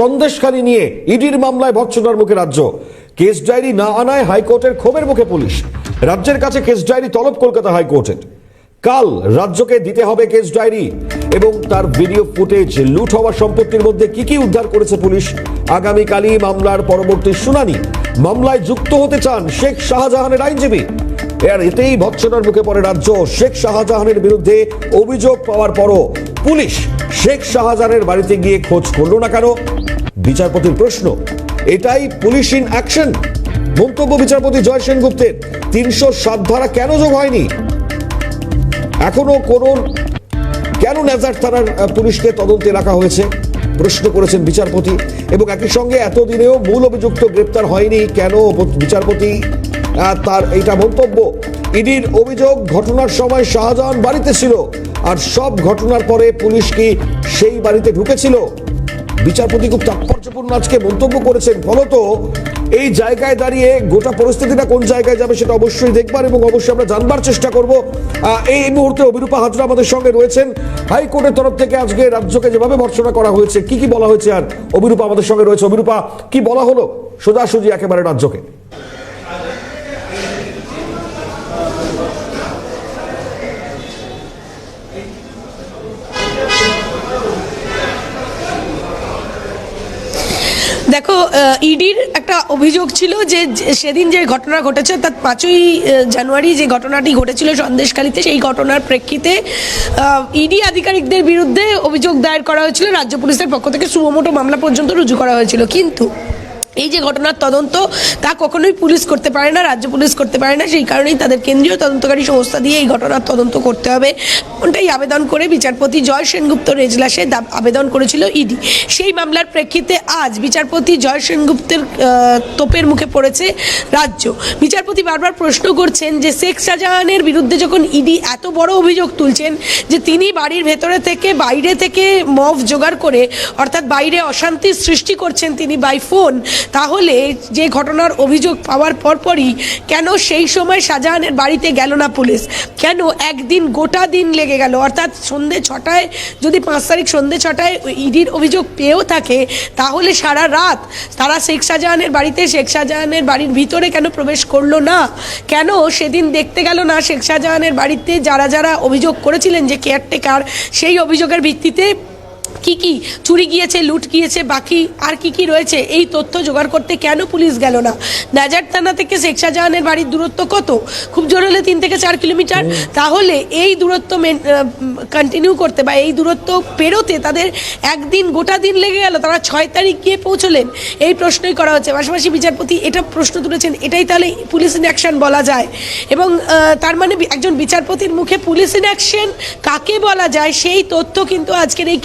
সন্দেশখালী নিয়ে ইডির মামলায় ভৎসনার মুখে রাজ্য। কেস ডায়েরি না আনায় হাইকোর্টের ক্ষোভের মুখে পুলিশ। রাজ্যের কাছে কেস ডায়েরি তলব কলকাতা হাইকোর্টের। কাল রাজ্যকে দিতে হবে কেস ডায়েরি এবং তার ভিডিও ফুটেজ লুট হওয়া সম্পত্তির মধ্যে কি কি উদ্ধার করেছে পুলিশ, আগামীকালই মামলার পরবর্তী শুনানি। মামলায় যুক্ত হতে চান শেখ শাহজাহানের আইনজীবী। এর এতেই ভৎসনার মুখে পড়ে রাজ্য শেখ শাহজাহানের বিরুদ্ধে অভিযোগ পাওয়ার পরও পুলিশ শেখ শাহজাহানের বাড়িতে গিয়ে খোঁজ করল না কেন? বিচারপতির প্রশ্ন, এটাই পুলিশ ইন অ্যাকশন? মন্তব্য বিচারপতি জয় সেনগুপ্তের, তিনশো সাত ধারা কেন যোগ হয়নি? এখনও কোন কেন নেজার থানার পুলিশকে তদন্তে রাখা হয়েছে? প্রশ্ন করেছেন বিচারপতি, এবং একই সঙ্গে এতদিনেও মূল অভিযুক্ত গ্রেপ্তার হয়নি, কেন বিচারপতি? তার এইটা মন্তব্য। ইডির অভিযোগ, ঘটনার সময় শাহজাহান বাড়িতে ছিল। আর সব ঘটনার পরে পুলিশ কি সেই বাড়িতে ঢুকেছিল? বিচারপতি খুব তাৎপর্যপূর্ণ আজকে মন্তব্য করেছেন। ফলত এই জায়গায় দাঁড়িয়ে গোটা পরিস্থিতিটা কোন জায়গায় যাবে সেটা অবশ্যই দেখবার এবং অবশ্যই আমরা জানবার চেষ্টা করব। এই মুহূর্তে অভিরূপা হাজরা আমাদের সঙ্গে রয়েছেন। হাইকোর্টের তরফ থেকে আজকে রাজ্যকে যেভাবে ভর্সনা করা হয়েছে, কি কি বলা হয়েছে আর অভিরূপা আমাদের সঙ্গে রয়েছে। অভিরূপা, কি বলা হলো? সোজাসুজি একেবারে রাজ্যকে। ইডির একটা অভিযোগ ছিল যে সেদিন যে ঘটনা ঘটেছে অর্থাৎ পাঁচই জানুয়ারি যে ঘটনাটি ঘটেছিল সন্দেশখালীতে, সেই ঘটনার প্রেক্ষিতে ইডি আধিকারিকদের বিরুদ্ধে অভিযোগ দায়ের করা হয়েছিল। রাজ্য পুলিশের পক্ষ থেকে সুমোটো মামলা পর্যন্ত রুজু করা হয়েছিল। কিন্তু এই যে ঘটনার তদন্ত, তা কখনোই পুলিশ করতে পারে না, রাজ্য পুলিশ করতে পারে না, সেই কারণেই তাদের কেন্দ্রীয় তদন্তকারী সংস্থা দিয়ে এই ঘটনার তদন্ত করতে হবে। ওটাই আবেদন করে বিচারপতি জয় সেনগুপ্ত রেজলাসে আবেদন করেছিল ইডি। সেই মামলার প্রেক্ষিতে আজ বিচারপতি জয় সেনগুপ্তের তোপের মুখে পড়েছে রাজ্য। বিচারপতি বারবার প্রশ্ন করছেন যে শেখ শাহজাহানের বিরুদ্ধে যখন ইডি এত বড় অভিযোগ তুলছেন যে তিনি বাড়ির ভেতরে থেকে বাইরে থেকে মফ জোগাড় করে, অর্থাৎ বাইরে অশান্তির সৃষ্টি করছেন তিনি বাই ফোন তাহলে যে ঘটনার অভিযোগ পাওয়ার পরপরই কেন সেই সময় শাহজাহানের বাড়িতে গেল না পুলিশ? কেন একদিন গোটা দিন লেগে গেল? অর্থাৎ সন্ধে ছটায়, যদি পাঁচ তারিখ সন্ধে ছটায় ইডির অভিযোগ পেয়েও থাকে, তাহলে সারা রাত তারা শেখ শাহজাহানের বাড়িতে, শেখ শাহজাহানের বাড়ির ভিতরে কেন প্রবেশ করল না? কেন সেদিন দেখতে গেল না শেখ শাহজাহানের বাড়িতে যারা যারা অভিযোগ করেছিলেন যে কেয়ারটেকার সেই অভিযোগের ভিত্তিতে কি কি চুরি গিয়েছে লুট গিয়েছে বাকি আর কি কি রয়েছে এই তথ্য জোগাড় করতে কেন পুলিশ গেল না? নাজার থানা থেকে শেখ শাহজাহানের বাড়ির দূরত্ব কত? খুব জোর হলে তিন থেকে চার কিলোমিটার। তাহলে এই দূরত্ব কন্টিনিউ করতে বা এই দূরত্ব পেরোতে তাদের একদিন গোটা দিন লেগে গেল। তারা ছয় তারিখ গিয়ে পৌঁছলেন। এই প্রশ্নই করা হচ্ছে। পাশাপাশি বিচারপতি এটা প্রশ্ন তুলেছেন এটাই তাহলে পুলিশ ইন অ্যাকশন বলা যায়। এবং তার মানে একজন বিচারপতির মুখে পুলিশ ইন অ্যাকশন কাকে বলা যায়? সেই তথ্য কিন্তু আজকের এই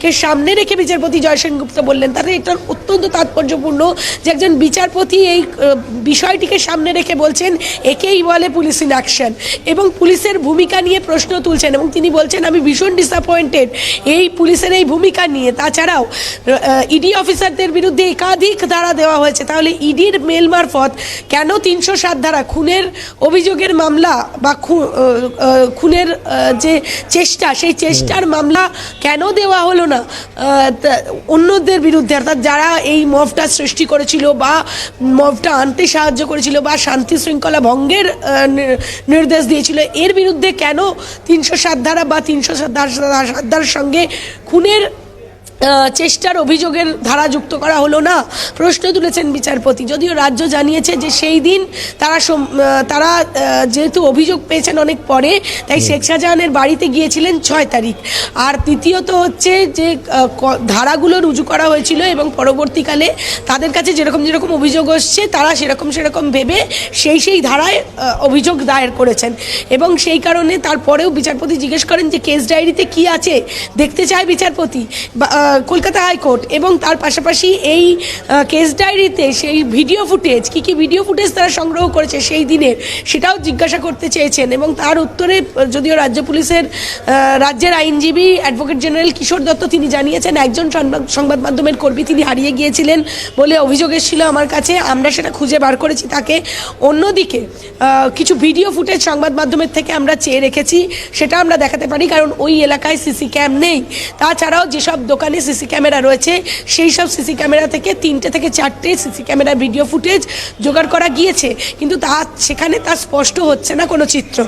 কেসটাকে সামনে রেখে বিচারপতি জয় সেনগুপ্ত বললেন। তাতে এটা অত্যন্ত তাৎপর্যপূর্ণ যে একজন বিচারপতি এই বিষয়টিকে সামনে রেখে বলছেন একেই বলে পুলিশ ইন অ্যাকশন এবং পুলিশের ভূমিকা নিয়ে প্রশ্ন তুলছেন এবং তিনি বলছেন আমি ভীষণ ডিসঅ্যাপয়েন্টেড এই পুলিশের এই ভূমিকা নিয়ে। তাছাড়াও ইডি অফিসারদের বিরুদ্ধে একাধিক ধারা দেওয়া হয়েছে। তাহলে ইডির মেল মারফত কেন তিনশো সাত ধারা খুনের অভিযোগের মামলা বা খুনের যে চেষ্টা সেই চেষ্টার মামলা কেন দেওয়া হলো না। অন্যদের বিরুদ্ধে, অর্থাৎ যারা এই মফটা সৃষ্টি করেছিল বা মফটা আনতে সাহায্য করেছিল বা শান্তি শৃঙ্খলা ভঙ্গের নির্দেশ দিয়েছিল, এর বিরুদ্ধে কেন তিনশো সাত ধারা বা তিনশো সাত ধারা, সাত ধারার সঙ্গে খুনের চেষ্টার অভিযোগের ধারা যুক্ত করা হলো না। প্রশ্ন তুলেছেন বিচারপতি। যদিও রাজ্য জানিয়েছে যে সেই দিন তারা তারা যেহেতু অভিযোগ পেয়েছেন অনেক পরে তাই শেখ শাহজাহানের বাড়িতে গিয়েছিলেন ছয় তারিখ। আর তৃতীয়ত হচ্ছে যে ধারাগুলো রুজু করা হয়েছিল এবং পরবর্তীকালে তাদের কাছে যেরকম যেরকম অভিযোগ আসছে তারা সেরকম সেরকম ভেবে সেই সেই ধারায় অভিযোগ দায়ের করেছেন। এবং সেই কারণে তারপরেও বিচারপতি জিজ্ঞেস করেন যে কেস ডায়েরিতে কি আছে? দেখতে চায় বিচারপতি? বা, কলকাতা হাইকোর্ট এবং তার পাশাপাশি এই কেস ডায়েরিতে সেই ভিডিও ফুটেজ কি কি ভিডিও ফুটেজ তারা সংগ্রহ করেছে সেই দিনের, সেটাও জিজ্ঞাসা করতে চেয়েছেন এবং তার উত্তরে, যদিও রাজ্য পুলিশের রাজ্যের আইনজীবী অ্যাডভোকেট জেনারেল কিশোর দত্ত তিনি জানিয়েছেন, একজন সংবাদ- মাধ্যমের কর্মী তিনি হারিয়ে গিয়েছিলেন বলে অভিযোগ এসেছিল আমার কাছে, আমরা সেটা খুঁজে বার করেছি তাকে। অন্যদিকে কিছু ভিডিও ফুটেজ সংবাদ মাধ্যমের থেকে আমরা চেয়ে রেখেছি, সেটা আমরা দেখাতে পারি, কারণ ওই এলাকায় সিসি ক্যাম নেই। তাছাড়াও যেসব দোকানে যেখানে সিসি ক্যামেরা রয়েছে। সেই সব সিসি ক্যামেরা থেকে তিনটে থেকে চারটে সিসি ক্যামেরা ভিডিও ফুটেজ জোগাড় করা গিয়েছে। কিন্তু তা সেখানে তা স্পষ্ট হচ্ছে না কোনো চিত্র।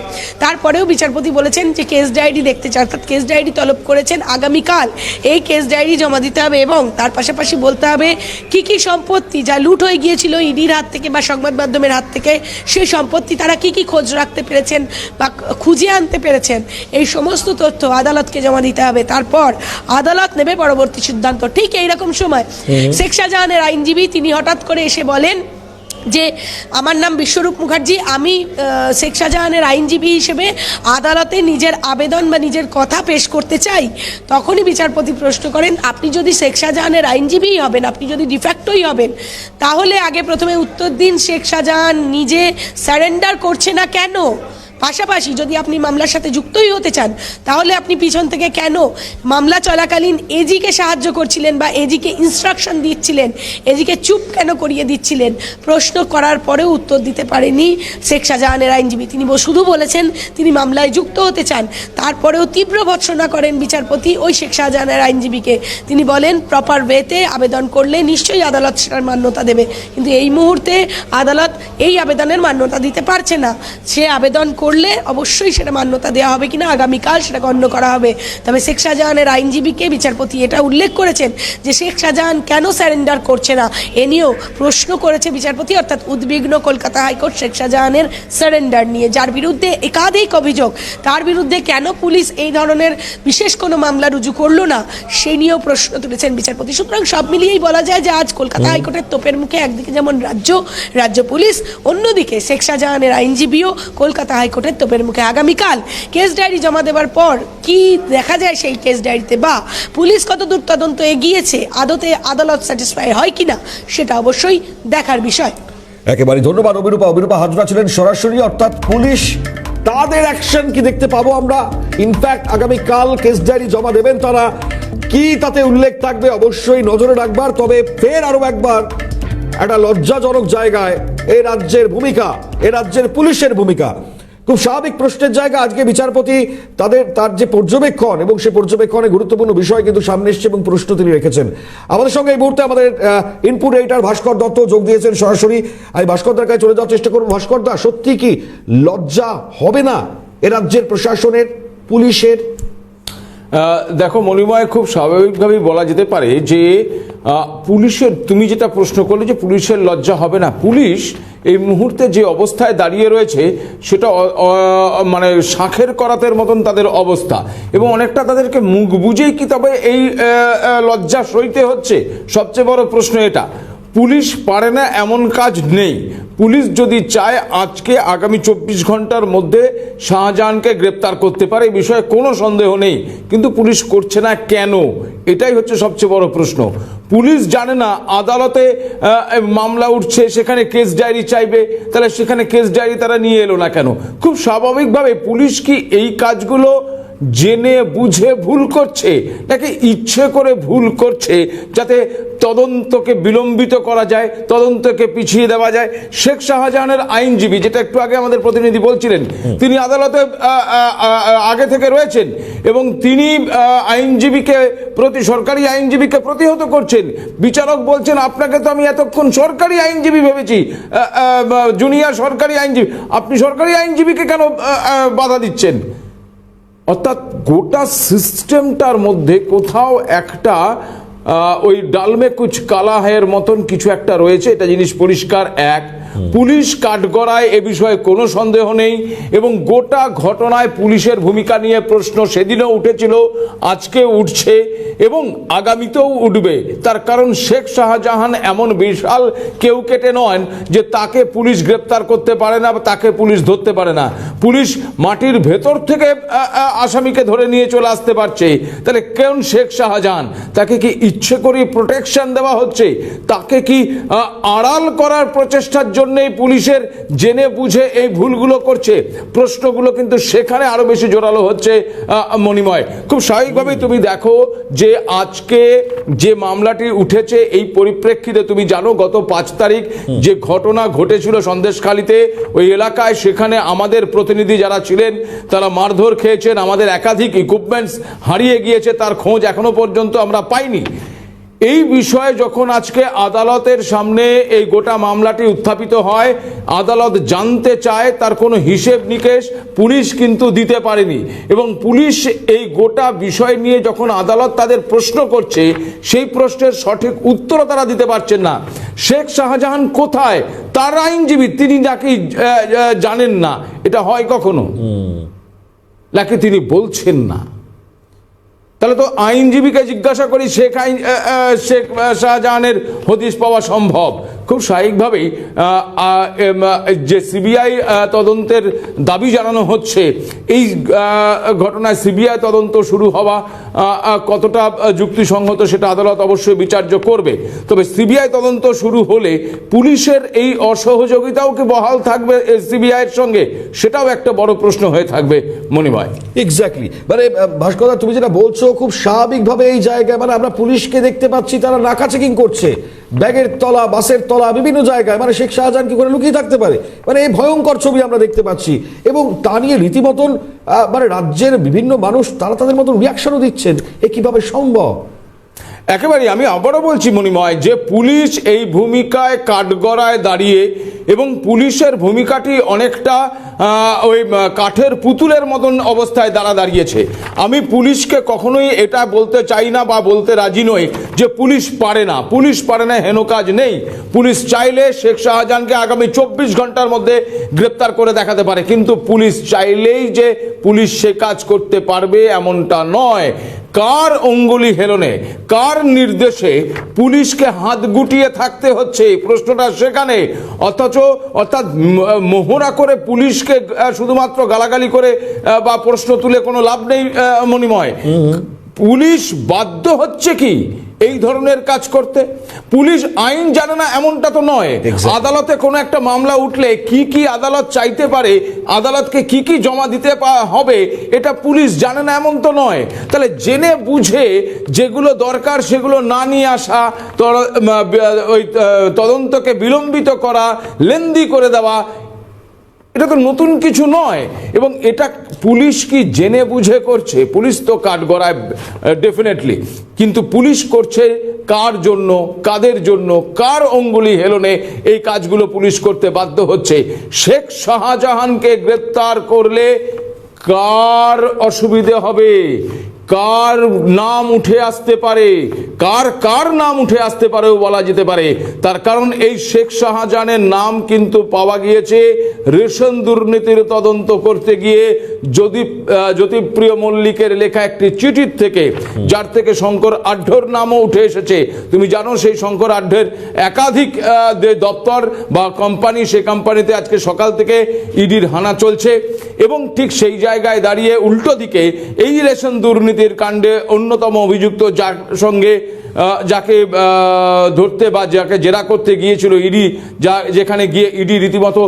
তারপরেও বিচারপতি বলেছেন যে কেস ডায়েরি দেখতে চান। অর্থাৎ কেস ডায়েরি তলব করেছেন আগামীকাল। এই কেস ডায়েরি জমা দিতে হবে এবং তার পাশাপাশি বলতে হবে, কি কি সম্পত্তি যা লুট হয়ে গিয়েছিল ইডির হাত থেকে বা সংবাদ মাধ্যমের হাত থেকে, সেই সম্পত্তি তারা কি কি খোঁজ রাখতে পেরেছেন বা খুঁজে আনতে পেরেছেন? এই সমস্ত তথ্য আদালতকে জমা দিতে হবে। তারপর আদালত নেবে পরবর্তী সিদ্ধান্ত। ঠিক এইরকম সময় শেখ শাহজাহানের আইনজীবী তিনি হঠাৎ করে এসে বলেন যে আমার নাম বিশ্বরূপ মুখার্জি আমি শেখ শাহজাহানের আইনজীবী হিসেবে আদালতে নিজের আবেদন বা নিজের কথা পেশ করতে চাই তখনই বিচারপতি প্রশ্ন করেন আপনি যদি শেখ শাহজাহানের আইনজীবীই হবেন আপনি যদি ডিফ্যাক্টই হবেন তাহলে আগে প্রথমে উত্তর দিন শেখ শাহজাহান নিজে স্যারেন্ডার করছে না কেন? পাশাপাশি যদি আপনি মামলার সাথে যুক্তই হতে চান, তাহলে আপনি পিছন থেকে কেন মামলা চলাকালীন এজিকে সাহায্য করছিলেন বা এজিকে ইনস্ট্রাকশন দিচ্ছিলেন, এজিকে চুপ কেন করিয়ে দিচ্ছিলেন? প্রশ্ন করার পরেও উত্তর দিতে পারেনি শেখ শাহজাহানের আইনজীবী। তিনি শুধু বলেছেন তিনি মামলায় যুক্ত হতে চান, তারপরেও তীব্র ভৎসনা করেন বিচারপতি ওই শেখ শাহজাহানের আইনজীবীকে। তিনি বলেন প্রপার ওয়েতে আবেদন করলে নিশ্চয়ই আদালত সেটার মান্যতা দেবে। কিন্তু এই মুহূর্তে আদালত এই আবেদনের মান্যতা দিতে পারছে না। সে আবেদন করলে অবশ্যই সেটা মান্যতা দেওয়া হবে কিনা আগামীকাল সেটা গণ্য করা হবে। তবে শেখ শাহজাহানের আইনজীবীকে বিচারপতি এটা উল্লেখ করেছেন যে শেখ শাহজাহান কেন স্যারেন্ডার করছে না এ নিয়েও প্রশ্ন করেছে বিচারপতি অর্থাৎ উদ্বিগ্ন কলকাতা হাইকোর্ট শেখ শাহজাহানের স্যারেন্ডার নিয়ে যার বিরুদ্ধে একাধিক অভিযোগ। তার বিরুদ্ধে কেন পুলিশ এই ধরনের বিশেষ কোনো মামলা রুজু করল না সে নিয়েও প্রশ্ন তুলেছেন বিচারপতি। সুতরাং সব মিলিয়েই বলা যায় যে আজ কলকাতা হাইকোর্টের তোপের মুখে একদিকে যেমন রাজ্য রাজ্য পুলিশ অন্যদিকে শেখ শাহজাহানের আইনজীবীও কলকাতা হাইকোর্টের তোপের মুখে। আগামীকাল কেস ডায়েরি জমা দেওয়ার পর কি দেখা যায় সেই কেস ডায়েরিতে বা পুলিশ কত দূর তদন্ত এগিয়েছে? আদতে আদালত স্যাটিসফাই হয় কিনা? সেটা অবশ্যই দেখার বিষয়। একেবারে ধন্যবাদ অবিরূপা অবিরূপা হাজরা ছিলেন সরাসরি, অর্থাৎ পুলিশ। তাদের অ্যাকশন কি দেখতে পাবো আমরা? ইনফ্যাক্ট আগামী কাল কেস ডায়েরি জমা দেবেন তারা। কি তাতে উল্লেখ থাকবে অবশ্যই নজরে রাখবার। তবে ফের আরও একবার, একটা লজ্জাজনক জায়গায় এই রাজ্যের ভূমিকা, এ রাজ্যের পুলিশের ভূমিকা। খুব স্বাভাবিক প্রশ্নের জায়গা। আজকে বিচারপতি তাদের, তার যে পর্যবেক্ষণ এবং সে পর্যবেক্ষণে গুরুত্বপূর্ণ বিষয় কিন্তু সামনে এসছে এবং প্রশ্ন তিনি রেখেছেন। আমাদের সঙ্গে এই মুহূর্তে আমাদের ইনপুট এইটার ভাস্কর দত্ত যোগ দিয়েছেন সরাসরি। আমি ভাস্কর দার কাছে চলে যাওয়ার চেষ্টা করব। ভাস্কর দা, সত্যি কি লজ্জা হবে না এ রাজ্যের প্রশাসনের, পুলিশের? দেখো মণিময় খুব স্বাভাবিকভাবেই বলা যেতে পারে যে পুলিশের, তুমি যেটা প্রশ্ন করলে যে পুলিশের লজ্জা হবে না। পুলিশ এই মুহূর্তে যে অবস্থায় দাঁড়িয়ে রয়েছে, সেটা মানে শাখের করাতের মতন তাদের অবস্থা। এবং অনেকটা তাদেরকে মুখ বুঝেই কি তবে এই লজ্জা সইতে হচ্ছে? সবচেয়ে বড় প্রশ্ন এটা। পুলিশ পারে না এমন কাজ নেই। পুলিশ যদি চায় আজকে আগামী চব্বিশ ঘণ্টার মধ্যে শাহজাহানকে গ্রেপ্তার করতে পারে, এই বিষয়ে কোনো সন্দেহ নেই। কিন্তু পুলিশ করছে না কেন? এটাই হচ্ছে সবচেয়ে বড় প্রশ্ন। পুলিশ জানে না আদালতে মামলা উঠছে, সেখানে কেস ডায়েরি চাইবে, তাহলে সেখানে কেস ডায়েরি তারা নিয়ে এলো না কেন? খুব স্বাভাবিকভাবে পুলিশ কি এই কাজগুলো জেনে বুঝে ভুল করছে নাকি ইচ্ছে করে ভুল করছে যাতে তদন্তকে বিলম্বিত করা যায় তদন্তকে পিছিয়ে দেওয়া যায়? শেখ শাহজাহানের আইনজীবী যেটা একটু আগে আমাদের প্রতিনিধি বলছিলেন তিনি আদালতে আগে থেকে রয়েছেন এবং তিনি আইনজীবীকে প্রতি সরকারি আইনজীবীকে প্রতিহত করছেন। বিচারক বলছেন আপনাকে তো আমি এতক্ষণ সরকারি আইনজীবী ভেবেছি জুনিয়র সরকারি আইনজীবী আপনি সরকারি আইনজীবীকে কেন বাধা দিচ্ছেন? অর্থাৎ গোটা সিস্টেমটার মধ্যে কোথাও একটা ওই ডালমে কুচ কালাহের মতন কিছু একটা রয়েছে। এটা জিনিস পরিষ্কার, এক। পুলিশ কাঠগড়ায় এ বিষয়ে কোনো সন্দেহ নেই এবং গোটা ঘটনায় পুলিশের ভূমিকা নিয়ে প্রশ্ন সেদিনও উঠেছিল, আজকে উঠছে এবং আগামীতেও উঠবে। তার কারণ শেখ শাহজাহান এমন বিশাল কেউ কেটে নয় যে তাকে পুলিশ গ্রেপ্তার করতে পারে না বা তাকে পুলিশ ধরতে পারে না। পুলিশ মাটির ভেতর থেকে আসামিকে ধরে নিয়ে চলে আসতে পারছে। তাহলে কেন শেখ শাহজাহান? তাকে কি ইচ্ছে করে প্রোটেকশন দেওয়া হচ্ছে? তাকে কি আড়াল করার প্রচেষ্টার জন্যই পুলিশের জেনে বুঝে এই ভুলগুলো করছে। প্রশ্নগুলো কিন্তু সেখানে আরও বেশি জোরালো হচ্ছে মণিময়। খুব স্বাভাবিকভাবেই তুমি দেখো যে আজকে যে মামলাটি উঠেছে এই পরিপ্রেক্ষিতে তুমি জানো গত পাঁচ তারিখ যে ঘটনা ঘটেছিল সন্দেশখালিতে, ওই এলাকায় সেখানে আমাদের প্রতিনিধি যারা ছিলেন তারা মারধর খেয়েছেন, আমাদের একাধিক ইকুইপমেন্টস হারিয়ে গিয়েছে, তার খোঁজ এখনও পর্যন্ত আমরা পাইনি। এই বিষয়ে যখন আজকে আদালতের সামনে এই গোটা মামলাটি উত্থাপিত হয় আদালত জানতে চায় তার কোনো হিসেব নিকেশ পুলিশ কিন্তু দিতে পারেনি। এবং পুলিশ এই গোটা বিষয় নিয়ে যখন আদালত তাদের প্রশ্ন করছে সেই প্রশ্নের সঠিক উত্তরও তারা দিতে পারছেন না। শেখ শাহজাহান কোথায়? তার আইনজীবী তিনি নাকি জানেন না। এটা হয় কখনো? নাকি তিনি বলছেন না? তাহলে তো আইনজীবীকে জিজ্ঞাসা করি শেখ আইন শেখ শাহজাহানের হদিশ পাওয়া সম্ভব। খুব স্বাভাবিকভাবেই যে সিবিআই তদন্তের দাবি জানানো হচ্ছে, এই ঘটনায় সিবিআই তদন্ত শুরু হওয়া কতটা যুক্তিসঙ্গত সেটা আদালত অবশ্যই বিচার্য করবে। তবে সিবিআই তদন্ত শুরু হলে পুলিশের এই অসহযোগিতাও কি বহাল থাকবে সিবিআইয়ের সঙ্গে? সেটাও একটা বড় প্রশ্ন হয়ে থাকবে, মণিময়। এক্স্যাক্টলি মানে ভাস্করদা তুমি যেটা বলছো, খুব স্বাভাবিকভাবে এই জায়গায় মানে আমরা পুলিশকে দেখতে পাচ্ছি, তারা নাকা চেকিং করছে। ব্যাগের তলা, বাসের তলা বিভিন্ন জায়গায় মানে শেখ শাহজাহান কি করে লুকিয়ে থাকতে পারে? মানে এই ভয়ঙ্কর ছবি আমরা দেখতে পাচ্ছি। এবং তা নিয়ে রীতিমতন মানে রাজ্যের বিভিন্ন মানুষ, তারা তাদের মতন রিয়াকশনও দিচ্ছেন, এ কীভাবে সম্ভব? একেবারে আমি আবারও বলছি, মণিময়, যে পুলিশ এই ভূমিকায় কাঠগড়ায় দাঁড়িয়ে এবং পুলিশের ভূমিকাটি অনেকটা ওই কাঠের পুতুলের মতন অবস্থায় দাঁড়া দাঁড়িয়েছে। আমি পুলিশকে কখনোই এটা বলতে চাই না বা বলতে রাজি নই যে পুলিশ পারে না। পুলিশ পারে না, হেন কাজ নেই। পুলিশ চাইলে শেখ শাহজাহানকে আগামী চব্বিশ ঘণ্টার মধ্যে গ্রেপ্তার করে দেখাতে পারে। কিন্তু পুলিশ চাইলেই যে পুলিশ সে কাজ করতে পারবে এমনটা নয়। কার অঙ্গুলি হেলনে, কার নির্দেশে পুলিশকে হাত গুটিয়ে থাকতে হচ্ছে? প্রশ্নটা সেখানে। অথচ, অর্থাৎ মোহরা করে পুলিশকে শুধুমাত্র গালাগালি করে বা প্রশ্ন তুলে কোনো লাভ নেই মণিময়। পুলিশ বাধ্য হচ্ছে কি এই ধরনের কাজ করতে? পুলিশ আইন জানে না এমনটা তো নয়। আদালতে কোনো একটা মামলা উঠলে কি কি আদালত চাইতে পারে আদালতকে কি কি জমা দিতে হবে এটা পুলিশ জানে না এমন তো নয়। তাহলে জেনে বুঝে যেগুলো দরকার সেগুলো না নিয়ে আসা ওই তদন্তকে বিলম্বিত করা লেন্দি করে দেওয়া এটা তো নতুন কিছু নয়। এবং এটা পুলিশ কি জেনে বুঝে করছে? পুলিশ তো কাঠগড়ায় ডেফিনেটলি কিন্তু পুলিশ করছে কার জন্য, কাদের জন্য, কার অঙ্গুলি হেলনে এই কাজগুলো পুলিশ করতে বাধ্য হচ্ছে? শেখ শাহজাহানকে গ্রেপ্তার করলে কার অসুবিধে হবে? কার নাম উঠে আসতে পারে? কার কার নাম উঠে আসতে পারেও বলা যেতে পারে? তার কারণ এই শেখ শাহজাহানের নাম কিন্তু পাওয়া গিয়েছে রেশন দুর্নীতির তদন্ত করতে গিয়ে যদি জ্যোতিপ্রিয় মল্লিকের লেখা একটি চিঠির থেকে, যার থেকে শঙ্কর আঢ্যর নামও উঠে এসেছে। তুমি জানো সেই শঙ্কর আঢ্যের একাধিক দপ্তর বা কোম্পানি সেই কোম্পানিতে আজকে সকাল থেকে ইডির হানা চলছে এবং ঠিক সেই জায়গায় দাঁড়িয়ে উল্টো দিকে এই রেশন দুর্নীতির কাণ্ডে অন্যতম অভিযুক্ত যার সঙ্গে যাকে ধরতে বা যাকে জেরা করতে গিয়েছিল ইডি যা যেখানে গিয়ে ইডি রীতিমতো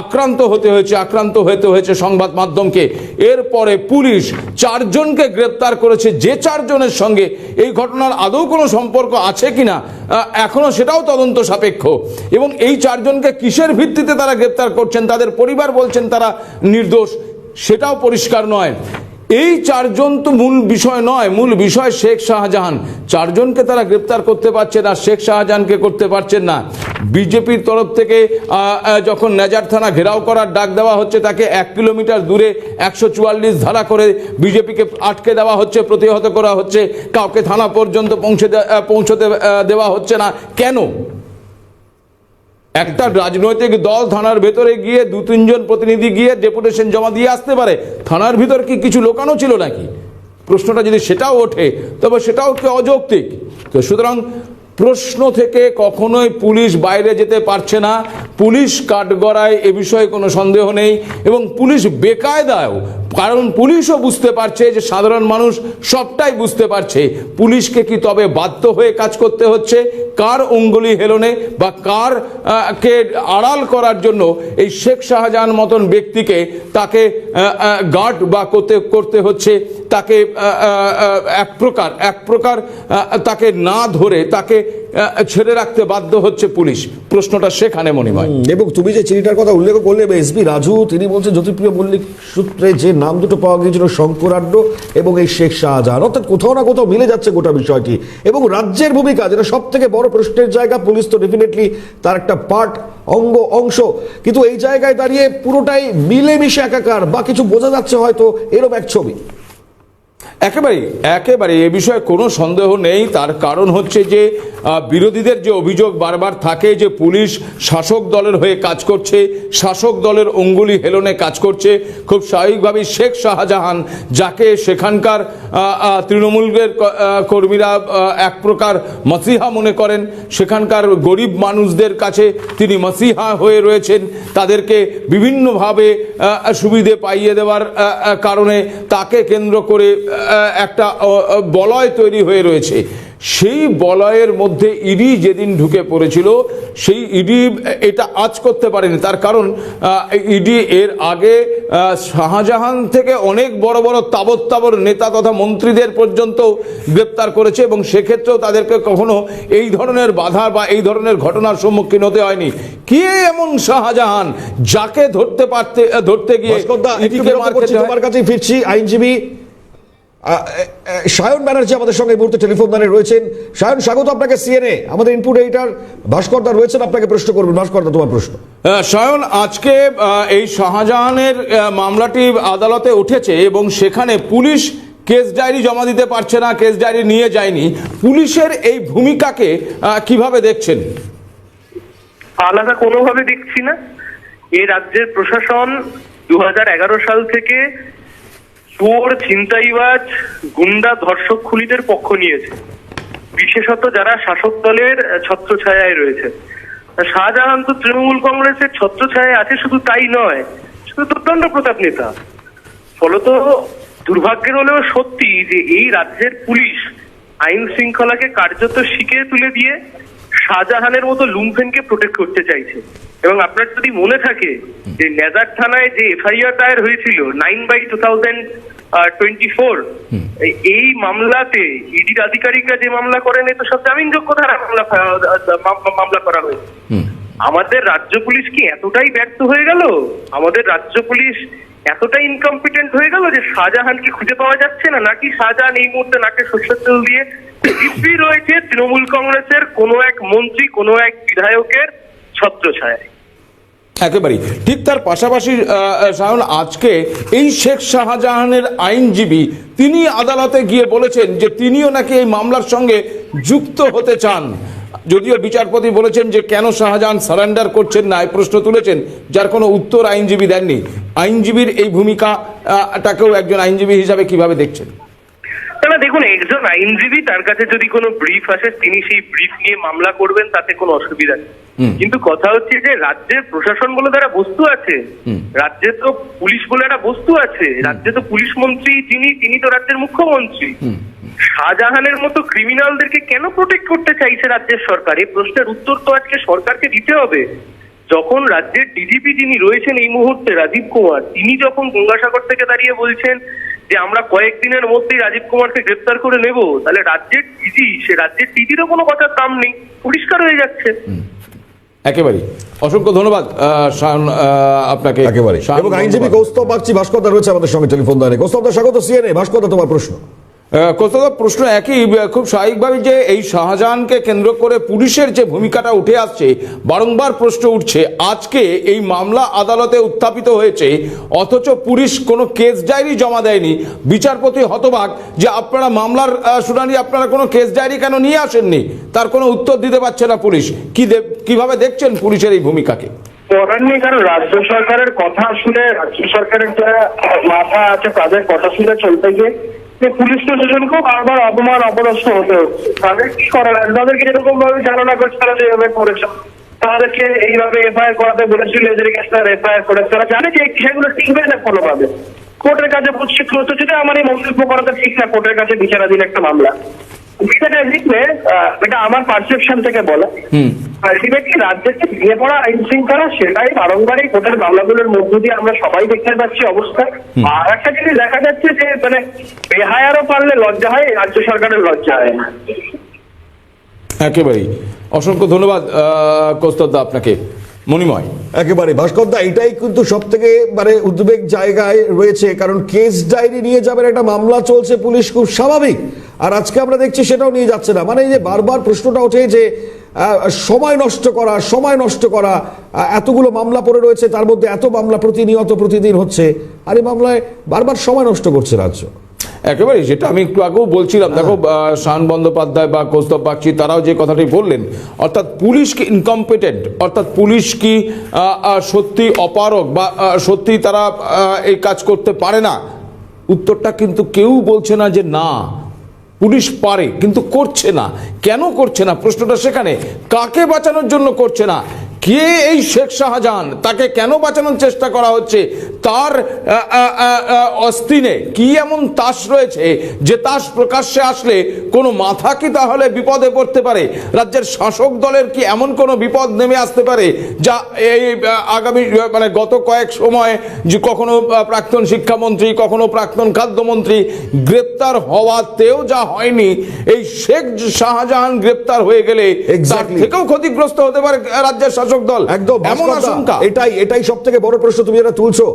আক্রান্ত হতে হয়েছে আক্রান্ত হতে হয়েছে সংবাদ মাধ্যমকে। এরপরে পুলিশ চারজনকে গ্রেপ্তার করেছে যে চারজনের সঙ্গে এই ঘটনার আদৌ কোনো সম্পর্ক আছে কিনা আহ, এখনও সেটাও তদন্ত সাপেক্ষ। এবং এই চারজনকে কিসের ভিত্তিতে তারা গ্রেপ্তার করছেন তাদের পরিবার বলছেন তারা নির্দোষ সেটাও পরিষ্কার নয়। এই চারজন তো মূল বিষয় নয়, মূল বিষয় শেখ শাহজাহান। চারজনকে তারা গ্রেপ্তার করতে পারছে না, শেখ শাহজাহানকে করতে পারছেন না। বিজেপির তরফ থেকে যখন নেজার থানা ঘেরাও করার ডাক দেওয়া হচ্ছে, তাকে এক কিলোমিটার দূরে একশো চুয়াল্লিশ ধারা করে বিজেপিকে আটকে দেওয়া হচ্ছে, প্রতিহত করা হচ্ছে। কাউকে থানা পর্যন্ত পৌঁছে পৌঁছতে দেওয়া হচ্ছে না। কেন? একটা রাজনৈতিক দল থানার ভেতরে গিয়ে দু তিনজন প্রতিনিধি গিয়ে ডেপুটেশন জমা দিয়ে আসতে পারে, থানার ভিতর কি কিছু লোকানো ছিল নাকি? প্রশ্নটা যদি সেটাও ওঠে, তবে সেটাও কি অযৌক্তিক? তো সুতরাং প্রশ্ন থেকে কখনোই পুলিশ বাইরে যেতে পারছে না। পুলিশ কাঠগড়ায় এ বিষয়ে কোনো সন্দেহ নেই এবং পুলিশ বেকায়দায়ও, কারণ পুলিশও বুঝতে পারছে যে সাধারণ মানুষ সবটাই বুঝতে পারছে। পুলিশকে কি তবে বাধ্য হয়ে কাজ করতে হচ্ছে? কার অঙ্গুলি হেলনে বা কার কে আড়াল করার জন্য এই শেখ শাহজাহান মতন ব্যক্তিকে তাকে গার্ড বা করতে করতে হচ্ছে? তাকে এক প্রকার এক প্রকার তাকে না ধরে তাকে ছেড়ে রাখতে বাধ্য হচ্ছে পুলিশ। প্রশ্নটা সেখানে মনে হয় এবং তুমি যে চিঠিটার কথা উল্লেখ করলে এসবি রাজু, তিনি বলছেন, জ্যোতিপ্রিয় মল্লিক সূত্রে যে নাম দুটো পাওয়া গিয়েছিল শঙ্করাড্ড এবং এই শেখ শাহজাহান। অর্থাৎ কোথাও না কোথাও মিলে যাচ্ছে গোটা বিষয়টি। এবং রাজ্যের ভূমিকা, যেটা সব থেকে বড় প্রশ্নের জায়গা, পুলিশ তো ডেফিনেটলি তার একটা পার্ট অঙ্গ, অংশ। কিন্তু এই জায়গায় দাঁড়িয়ে পুরোটাই মিলেমিশে একাকার, বা কিছু বোঝা যাচ্ছে হয়তো এরকম এক ছবি। একেবারেই একেবারে এ বিষয়ে কোনো সন্দেহ নেই। তার কারণ হচ্ছে যে বিরোধীদের যে অভিযোগ বারবার থাকে যে পুলিশ শাসক দলের হয়ে কাজ করছে, শাসক দলের অঙ্গুলি হেলনে কাজ করছে, খুব স্বাভাবিকভাবেই শেখ শাহজাহান, যাকে সেখানকার তৃণমূলের কর্মীরা এক প্রকার মসিহা মনে করেন, সেখানকার গরিব মানুষদের কাছে তিনি মসিহা হয়ে রয়েছেন, তাদেরকে বিভিন্নভাবে সুবিধে পাইয়ে দেওয়ার কারণে তাকে কেন্দ্র করে একটা বলয় তৈরি হয়ে রয়েছে। সেই বলয়ের মধ্যে ইডি যেদিন ঢুকে পড়েছিল সেই ইডি এটা আজ করতে পারেনি। তার কারণ ইডি এর আগে শাহজাহান থেকে অনেক বড় বড় তাবর তাবর নেতা তথা মন্ত্রীদের পর্যন্ত গ্রেপ্তার করেছে এবং সেক্ষেত্রেও তাদেরকে কখনো এই ধরনের বাধা বা এই ধরনের ঘটনার সম্মুখীন হতে হয়নি। কে এমন শাহজাহান যাকে ধরতে পারতে ধরতে গিয়ে ইডিকে কাছেই ফিরছি আইনজীবী সায়ন ব্যানার্জি আমাদের সঙ্গে এই মুহূর্তে টেলিফোন লাইনে রয়েছেন। সায়ন স্বাগত আপনাকে সিএনএ আমাদের ইনপুট এইটার ভাস্করদা রয়েছেন আপনাকে প্রশ্ন করবেন। ভাস্করদা তোমার প্রশ্ন। সায়ন আজকে এই শাহজাহানের মামলাটি আদালতে উঠেছে এবং সেখানে পুলিশ কেস ডায়েরি জমা দিতে পারছে না কেস ডায়েরি নিয়ে যায়নি। পুলিশের এই ভূমিকাকে কীভাবে দেখছেন? আলাদা কোনোভাবে দেখছি না। এই রাজ্যের প্রশাসন দু হাজার এগারো সাল থেকে চোর, ছিনতাইবাজ, গুন্ডা, ধর্ষক খুলিদের পক্ষ নিয়েছে। বিশেষত যারা শাসক দলের ছত্রছায়ায় রয়েছে। শাহজাহান তো তৃণমূল কংগ্রেসের ছত্রছায়ায় আছে, শুধু তাই নয়, শুধু দুর্দণ্ড প্রতাপ নেতা। ফলত দুর্ভাগ্যের হলেও সত্যি যে এই রাজ্যের পুলিশ আইন শৃঙ্খলাকে কার্যত শিখে তুলে দিয়ে শাহজাহানের মতো লুমফেনকে প্রোটেক্ট করতে চাইছে। এবং আপনার যদি মনে থাকে যে নেজার থানায় যে এফআইআর দায়ের হয়েছিল nine by two thousand twenty four এই মামলাতে ইডির আধিকারিকরা যে মামলা করেন এ তো সব জামিনযোগ্য ধারা মামলা মামলা করা হয়েছে। আমাদের রাজ্য পুলিশ কি এতটাই ব্যর্থ হয়ে গেল? আমাদের রাজ্য পুলিশ এতটাই ইনকম্পিটেন্ট হয়ে গেল যে শাহজাহানকে খুঁজে পাওয়া যাচ্ছে না? নাকি শাহজাহান এই মুহূর্তে নাকে সর্ষের তেল দিয়ে দিব্যি রয়েছে তৃণমূল কংগ্রেসের কোনো এক মন্ত্রী, কোনো এক বিধায়কের ছত্রছায়ায়? একেবারেই। ঠিক তার পাশাপাশি সায়ন আজকে এই শেখ শাহজাহানের আইনজীবী, তিনি আদালতে গিয়ে বলেছেন যে তিনিও নাকি এই মামলার সঙ্গে যুক্ত হতে চান। যদিও বিচারপতি বলেছেন যে কেন শাহজাহান সারেন্ডার করছেন না, এই প্রশ্ন তুলেছেন, যার কোনো উত্তর আইনজীবী দেননি। আইনজীবীর এই ভূমিকা টাকেও একজন আইনজীবী হিসাবে কীভাবে দেখছেন? না দেখুন একজন আইনজীবী তার কাছে যদি কোনো ব্রিফ আসে তিনি সেই ব্রিফ নিয়ে মামলা করবেন তাতে কোনো অসুবিধা নেই। কিন্তু কথা হচ্ছে যে রাজ্যের প্রশাসন বলে তারা বস্তু আছে। রাজ্যে তো পুলিশ বলে একটা বস্তু আছে। রাজ্যে তো পুলিশ মন্ত্রী যিনি তিনি তো রাজ্যের মুখ্যমন্ত্রী। শাহজাহানের মতো ক্রিমিনালদেরকে কেন প্রোটেক্ট করতে চাইছে রাজ্যের সরকার? এই প্রশ্নের উত্তর তো আজকে সরকারকে দিতে হবে। যখন রাজ্যের ডিজিপি যিনি রয়েছেন এই মুহূর্তে রাজীব কুমার তিনি যখন গঙ্গাসাগর থেকে দাঁড়িয়ে বলছেন যে আমরা কয়েকদিনের মধ্যেই রাজীব কুমারকে গ্রেপ্তার করে নেব তাহলে রাজ্যের টিজি সে রাজ্যের টিজিরও কোনো কথার দাম নেই পরিষ্কার হয়ে যাচ্ছে। একেবারেই। অসংখ্য ধন্যবাদ আহ, আপনাকে। একেবারে এবং আইনজীবী। কৌস্তব বাগচি ভাস্কর রয়েছে আমাদের সঙ্গে টেলিফোন লাইনে। কৌস্তবদা স্বাগত সিএনএ। ভাস্কর তোমার প্রশ্ন। কোথাও প্রশ্ন একই খুব স্বাভাবিকভাবে যে এই শাহজাহানকে কেন্দ্র করে পুলিশের যে ভূমিকাটা উঠে আসছে, বারংবার প্রশ্ন উঠছে, আজকে এই মামলা আদালতে উত্থাপিত হয়েছে, অথচ পুলিশ কোনো কেস ডায়েরি জমা দেয়নি। বিচারপতি হতবাক যে আপনারা মামলার শুনানি আপনারা কোনো কেস ডায়েরি কেন নিয়ে আসেননি? তার কোনো উত্তর দিতে পারছে না পুলিশ। কি কীভাবে দেখছেন পুলিশের এই ভূমিকাকে? রাজ্য সরকারের কথা শুনে, রাজ্য সরকারের যারা মাথা আছে, তাদের কথা শুনে চলতে গিয়ে যে পুলিশ প্রশাসনকেও বারবার অপমান অপদস্থ হতে হচ্ছে। তাদের কি করার? তাদেরকে এরকম ভাবে চালনা করছে, তারা যেভাবে করেছে, তাদেরকে এইভাবে এফআইআর করাতে বলেছিল এদের কাছে তারা এফআইআর করে তারা জানে যে এই বিষয়গুলো টিকবে না কোনোভাবে। কোর্টের কাছে প্রশিক্ষিত হচ্ছে আমার এই মন্তব্য করাটা ঠিক না। কোর্টের কাছে বিচারাধীন একটা মামলা। বিষয়টা লিখলে এটা আমার পারসেপশন থেকে বলা। আলটিমেটলি রাজ্যের যে ভেঙে পড়া আইন শৃঙ্খলা সেটাই বারংবার এই কোর্টের মামলাগুলোর মধ্য দিয়ে আমরা সবাই দেখতে পাচ্ছি অবস্থা। আর একটা জিনিস দেখা যাচ্ছে যে মানে বেহায়ারও পারলে লজ্জা হয় রাজ্য সরকারের লজ্জা হয় না। একেবারেই। অসংখ্য ধন্যবাদ কৌস্তবদা আপনাকে। মণিময়। একেবারে। ভাস্করদা, এটাই কিন্তু সব থেকে মানে উদ্বেগ জায়গায় রয়েছে, কারণ কেস ডায়েরি নিয়ে যাবেন একটা মামলা চলছে, পুলিশ খুব স্বাভাবিক। আর আজকে আমরা দেখছি সেটাও নিয়ে যাচ্ছে না। মানে এই যে বারবার প্রশ্নটা ওঠে যে সময় নষ্ট করা, সময় নষ্ট করা এতগুলো মামলা পড়ে রয়েছে, তার মধ্যে এত মামলা প্রতিনিয়ত প্রতিদিন হচ্ছে। আর এই মামলায় বারবার সময় নষ্ট করছে রাজ্য। একেবারে যেটা আমি একটু আগেও বলছিলাম দেখো আহ, শান বন্দ্যোপাধ্যায় বা কৌস্তব বাগচি তারাও যে কথাটি বললেন অর্থাৎ পুলিশ কি ইনকম্পিটেন্ট অর্থাৎ পুলিশ কি সত্যি অপারক বা সত্যি তারা এই কাজ করতে পারে না? উত্তরটা কিন্তু কেউ বলছে না যে না পুলিশ পারে কিন্তু করছে না। কেন করছে না? প্রশ্নটা সেখানে। কাকে বাঁচানোর জন্য করছে না? কে এই শেখ শাহজাহান? তাকে কেন বাঁচানোর চেষ্টা করা হচ্ছে? তার অস্তিনে কি এমন তাস রয়েছে যে তাস প্রকাশ্যে আসলে কোনো মাথা কি তাহলে বিপদে পড়তে পারে? রাজ্যের শাসক দলের কি এমন কোনো বিপদ নেমে আসতে পারে যা এই আগামী মানে গত কয়েক সময় যে কখনো প্রাক্তন শিক্ষামন্ত্রী কখনো প্রাক্তন খাদ্যমন্ত্রী গ্রেপ্তার হওয়াতেও যা হয়নি এই শেখ শাহজাহান গ্রেপ্তার হয়ে গেলে তার থেকেও ক্ষতিগ্রস্ত হতে পারে রাজ্যের শাসক দল। একদম এমন আশঙ্কা। এটাই এটাই সব থেকে বড় প্রশ্ন তুমি যেটা তুলছো।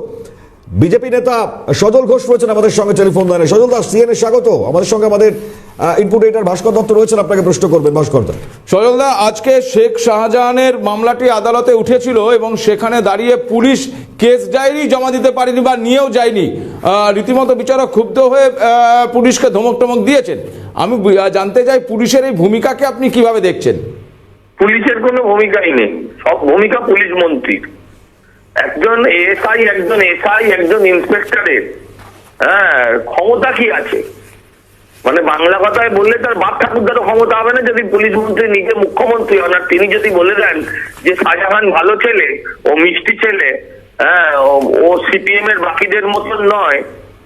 বিজেপি নেতা সজল ঘোষ রয়েছেন আমাদের সঙ্গে টেলিফোন লাইনে। সজল দাস সিএনএ স্বাগত। আমাদের সঙ্গে আমাদের ইনপুট এডিটর ভাস্কর দত্ত রয়েছেন আপনাকে প্রশ্ন করবেন। ভাস্কর দা। সজলদা আজকে শেখ শাহজাহানের মামলাটি আদালতে উঠেছিল এবং সেখানে দাঁড়িয়ে পুলিশ কেস ডায়েরি জমা দিতে পারেনি বা নিয়েও যায়নি। রীতিমতো বিচারক ক্ষুব্ধ হয়ে পুলিশকে ধমক টমক দিয়েছেন। আমি জানতে চাই পুলিশের এই ভূমিকাকে আপনি কীভাবে দেখছেন? পুলিশের কোনো ভূমিকাই নেই। সব ভূমিকা পুলিশ মন্ত্রীর একজন এসআই একজন এসআই একজন ইন্সপেক্টরের। হ্যাঁ ক্ষমতা কি আছে? মানে বাংলা কথায় বললে তার বাপ ঠাকুরদারও ক্ষমতা হবে না যদি পুলিশ মন্ত্রী নিজে মুখ্যমন্ত্রী হন। আর তিনি যদি বলে দেন যে শাহজাহান ভালো ছেলে, ও মিষ্টি ছেলে হ্যাঁ ও- সিপিএম এর বাকিদের মতন নয়,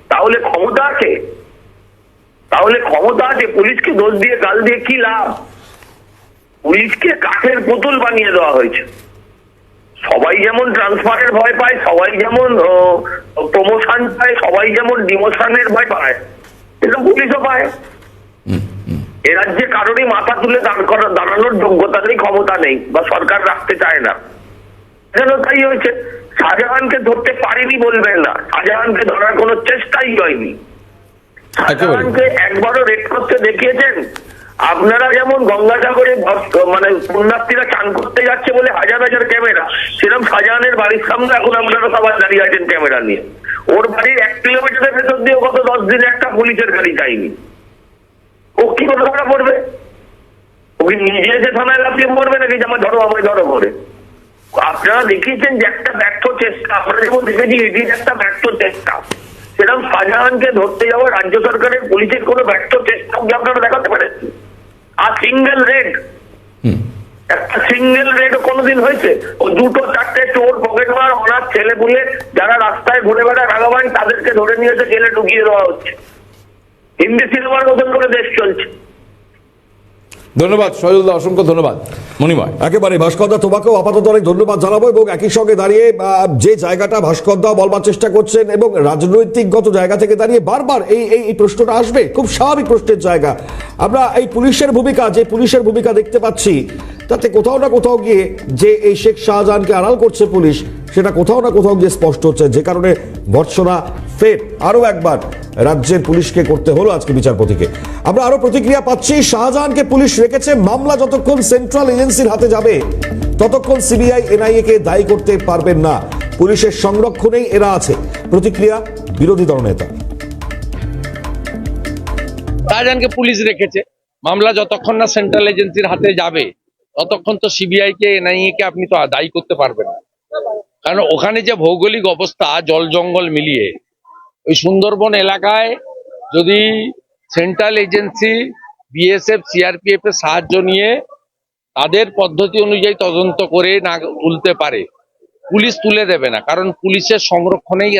তাহলে ক্ষমতা আছে। তাহলে ক্ষমতা আছে। পুলিশকে দোষ দিয়ে, গাল দিয়ে কি লাভ? পুলিশকে কাঠের পুতুল বানিয়ে দেওয়া হয়েছে। সবাই যেমন ট্রান্সফারের ভয় পায় সবাই যেমন প্রমোশন পায় সবাই যেমন ডিমোশনের ভয় পায় এটা পুলিশও পায়। এ রাজ্যে কারোরই মাথা তুলে দাঁড় করা দাঁড়ানোর যোগ্যতা নেই ক্ষমতা নেই বা সরকার রাখতে চায় না। কেন তাই হয়েছে? শাহজাহানকে ধরতে পারিনি বলবেন না। শাহজাহানকে ধরার কোনো চেষ্টাই হয়নি। শাহজাহানকে একবারও রেড করতে দেখিয়েছেন? আপনারা যেমন গঙ্গাসাগরে মানে পুণ্যার্থীরা চান করতে যাচ্ছে বলে হাজার হাজার ক্যামেরা সেরকম শাহজাহানের বাড়ির সামনে এখন আপনারা সবাই দাঁড়িয়ে আছেন ক্যামেরা নিয়ে। ওর বাড়ির এক কিলোমিটারের ভেতর দিয়ে গত দশ দিনে একটা পুলিশের গাড়ি যায়নি। ও কি করে ধরা পড়বে? ও কি নিজে এসে থানায় লাফিয়ে পড়বে নাকি? যে আমার ধরো, আমায় ধরো করে আপনারা দেখিয়েছেন যে একটা ব্যর্থ চেষ্টা। আমরা যেমন দেখেছি, এটির একটা ব্যর্থ চেষ্টা। সেরকম শাহজাহানকে ধরতে যাওয়া রাজ্য সরকারের পুলিশের কোনো ব্যর্থ চেষ্টা আপনারা দেখাতে পারেন? আর সিঙ্গেল রেড একটা সিঙ্গেল রেড কোনোদিন হয়েছে? ও দুটো চারটে চোর পকেট মার অনাথ ছেলে পুলে যারা রাস্তায় ঘুরে বেড়ায় ভাগাবান তাদেরকে ধরে নিয়ে এসে জেলে ঢুকিয়ে দেওয়া হচ্ছে। হিন্দি সিনেমার মতন করে দেশ চলছে। ধন্যবাদ সজলদা অসংখ্য ধন্যবাদ। মণিময়। একেবারে ভাস্করদা, তোমাকেও আপাতত অনেক ধন্যবাদ জানাব এবং একই সঙ্গে দাঁড়িয়ে যে জায়গাটা ভাস্করদা বলবার চেষ্টা করছেন এবং রাজনৈতিকগত জায়গা থেকে দাঁড়িয়ে বারবার এই এই প্রশ্নটা আসবে, খুব স্বাভাবিক প্রশ্নের জায়গা। আমরা এই পুলিশের ভূমিকা, যে পুলিশের ভূমিকা দেখতে পাচ্ছি, তাতে কোথাও না কোথাও গিয়ে যে এই শেখ শাহজাহানকে আড়াল করছে পুলিশ, সেটা কোথাও না কোথাও গিয়ে স্পষ্ট হচ্ছে, যে কারণে ভর্সনা ফের আরও একবার রাজ্যের পুলিশকে করতে হলো আজকে বিচারপতিকে। আমরা আরও প্রতিক্রিয়া পাচ্ছি, শাহজাহানকে পুলিশ রেখেছে, মামলা যতক্ষণ সেন্ট্রাল এজেন্সির হাতে যাবে, ততক্ষণ সিবিআই এনআইএ কে দায়ী করতে পারবেন না। পুলিশের সংরক্ষণেই এরা আছে। প্রতিক্রিয়া বিরোধী দলনেতা শাহজাহানকে পুলিশ রেখেছে, মামলা যতক্ষণ না সেন্ট্রাল এজেন্সির হাতে যাবে, ততক্ষণ তো সিবিআই কে, এনআইএ কে আপনি তো দায়ী করতে পারবেন না। কারণ ওখানে যে ভৌগোলিক অবস্থা, জল জঙ্গল মিলিয়ে ওই সুন্দরবন এলাকায় যদি সেন্ট্রাল এজেন্সি, বিএসএফ, সিআরপিএফ এর সাহায্য নিয়ে তাদের পদ্ধতি অনুযায়ী তদন্ত করে না তুলতে পারে, পুলিশ তুলে দেবে না। কারণ পুলিশের সংরক্ষণেই